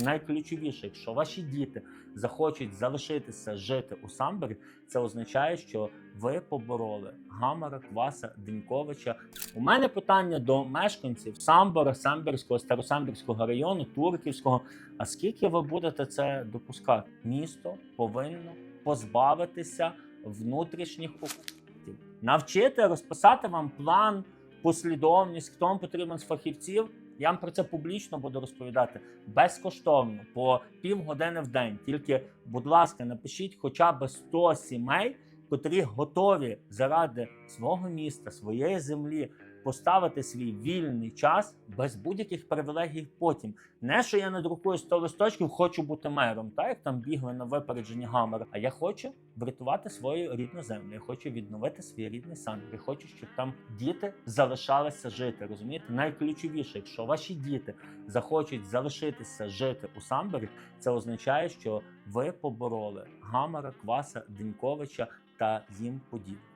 Найключовіше, якщо ваші діти захочуть залишитися жити у Самборі, це означає, що ви побороли Гамара, Кваса, Деньковича. У мене питання до мешканців Самбора, Самбірського, Старосамбірського району, Турківського. А скільки ви будете це допускати? Місто повинно позбавитися внутрішніх окупантів, навчити розписати вам план, послідовність, хто вам потрібен з фахівців. Я вам про це публічно буду розповідати безкоштовно по півгодини в день. Тільки, будь ласка, напишіть хоча б 100 сімей, котрі готові заради свого міста, своєї землі поставити свій вільний час без будь-яких привілегій потім. Не що я надрукую 100 листочків, хочу бути мером, так як там бігли на випередження гамера. А я хочу врятувати свою рідну землю. Я хочу відновити свій рідний сан. Я хочу, щоб там діти залишалися жити. Розумієте? Найключовіше, якщо ваші діти захочуть залишитися жити у Самборі, це означає, що ви побороли Гамера, Кваса, Деньковича та їм подібне.